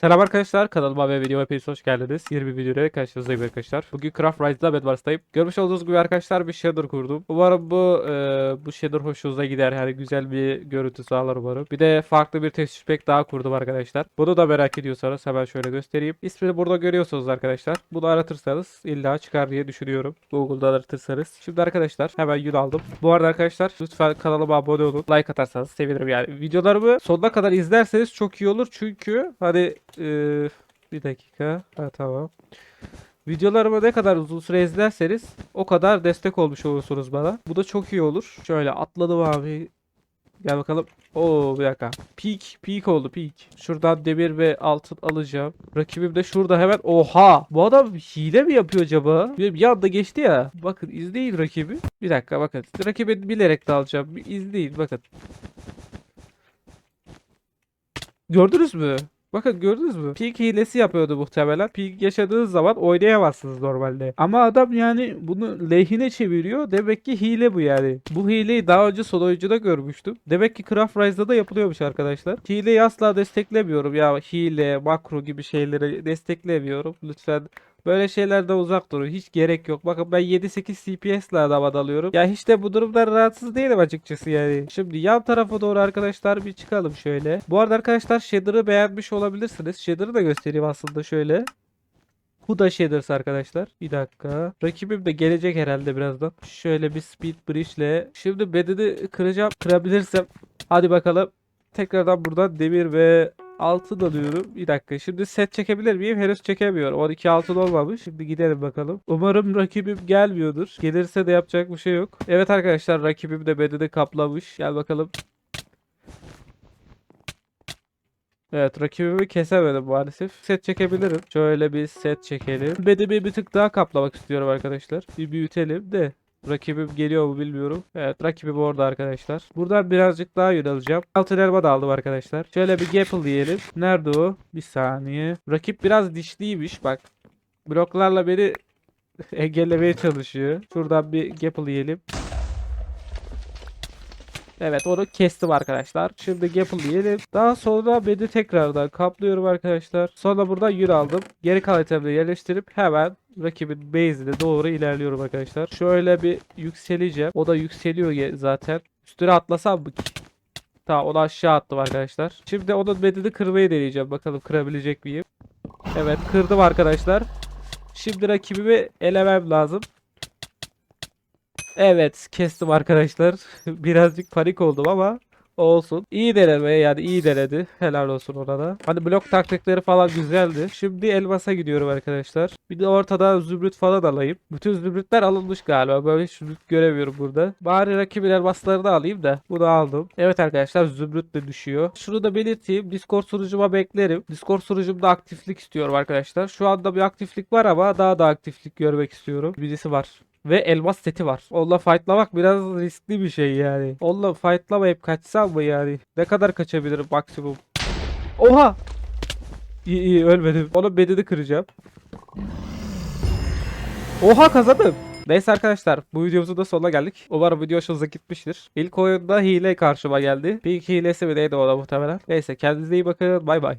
Selam arkadaşlar kanalıma ve videoma hepiniz hoş geldiniz. Yeni bir videoyla karşınızdayım arkadaşlar. Bugün Craft Rise'da Bedwars'tayım. Görmüş olduğunuz gibi arkadaşlar bir shader kurdum. Umarım bu e, bu shader hoşunuza gider. Yani güzel bir görüntü sağlar umarım. Bir de farklı bir texture pack daha kurdum arkadaşlar. Bunu da merak ediyorsanız hemen şöyle göstereyim. İsmini burada görüyorsunuz arkadaşlar. Bunu aratırsanız illa çıkar diye düşünüyorum. Google'da aratırsanız. Şimdi arkadaşlar hemen yün aldım. Bu arada arkadaşlar lütfen kanalıma abone olun. Like atarsanız sevinirim yani. Videolarımı sonuna kadar izlerseniz çok iyi olur. Çünkü hani ee, bir dakika. Ha, tamam. Videolarımı ne kadar uzun süre izlerseniz o kadar destek olmuş olursunuz bana. Bu da çok iyi olur. Şöyle atladım abi. Gel bakalım. Oo bir dakika. Peak. Peak oldu peak. Şuradan demir ve altın alacağım. Rakibim de şurada hemen. Oha. Bu adam hile mi yapıyor acaba? Bir, anda geçti ya. Bakın izleyin rakibi. Bir dakika bakın. Rakibi bilerek de alacağım. Bir izleyin bakın. Gördünüz mü? Bakın gördünüz mü? Peak hilesi yapıyordu muhtemelen. Peak yaşadığınız zaman oynayamazsınız normalde. Ama adam yani bunu lehine çeviriyor. Demek ki hile bu yani. Bu hileyi daha önce son oyuncuda görmüştüm. Demek ki Craft Rise'da da yapılıyormuş arkadaşlar. Hileyi asla desteklemiyorum ya. Hile, makro gibi şeyleri desteklemiyorum. Lütfen Böyle şeylerden uzak durun. Hiç gerek yok. Bakın ben 7-8 CPS ile adama dalıyorum. Ya hiç de bu durumdan rahatsız değilim açıkçası yani. Şimdi yan tarafa doğru arkadaşlar bir çıkalım şöyle. Bu arada arkadaşlar shader'ı beğenmiş olabilirsiniz. Shader'ı da göstereyim aslında şöyle. Bu da shaders arkadaşlar. Bir dakika. Rakibim de gelecek herhalde birazdan. Şöyle bir speed bridge ile. Şimdi bedeni kıracağım. Kırabilirsem. Hadi bakalım. Tekrardan buradan demir ve altın alıyorum. Bir dakika. Şimdi set çekebilir miyim? Henüz çekemiyorum. 12 altın olmamış. Şimdi gidelim bakalım. Umarım rakibim gelmiyordur. Gelirse de yapacak bir şey yok. Evet arkadaşlar rakibim de bedeni kaplamış. Gel bakalım. Evet rakibimi kesemedim maalesef. Set çekebilirim. Şöyle bir set çekelim. Bedeni bir tık daha kaplamak istiyorum arkadaşlar. Bir büyütelim de. Rakibim geliyor mu bilmiyorum. Evet rakibim orada arkadaşlar. Buradan birazcık daha yön alacağım. Altın elma da aldım arkadaşlar. Şöyle bir gapple diyelim. Nerede o? Bir saniye. Rakip biraz dişliymiş bak. Bloklarla beni engellemeye çalışıyor. Şuradan bir gapple yiyelim. Evet onu kestim arkadaşlar. Şimdi gapple yiyelim. Daha sonra beni tekrardan kaplıyorum arkadaşlar. Sonra buradan yün aldım. Geri kalan itemleri yerleştirip hemen rakibin base'ine doğru ilerliyorum arkadaşlar. Şöyle bir yükseleceğim. O da yükseliyor zaten. Üstüne atlasam mı ki? Tamam onu aşağı attım arkadaşlar. Şimdi onun bedeni kırmayı deneyeceğim. Bakalım kırabilecek miyim? Evet kırdım arkadaşlar. Şimdi rakibimi elemem lazım. Evet kestim arkadaşlar. Birazcık panik oldum ama olsun. İyi deneme yani iyi denedi. Helal olsun ona da. Hani blok taktikleri falan güzeldi. Şimdi elmasa gidiyorum arkadaşlar. Bir de ortada zümrüt falan alayım. Bütün zümrütler alınmış galiba. Böyle hiç zümrüt göremiyorum burada. Bari rakibin elmaslarını alayım da. Bunu aldım. Evet arkadaşlar zümrüt de düşüyor. Şunu da belirteyim. Discord sunucuma beklerim. Discord sunucumda aktiflik istiyorum arkadaşlar. Şu anda bir aktiflik var ama daha da aktiflik görmek istiyorum. Birisi var. Ve elmas seti var. Onunla fightlamak biraz riskli bir şey yani. Onunla fightlamayıp kaçsam mı yani? Ne kadar kaçabilirim maksimum? Oha! İyi iyi ölmedim. Onun bedeni kıracağım. Oha kazandım. Neyse arkadaşlar bu videomuzun da sonuna geldik. Umarım video hoşunuza gitmiştir. İlk oyunda hile karşıma geldi. Bir hilesi mi neydi o da muhtemelen. Neyse kendinize iyi bakın. Bay bay.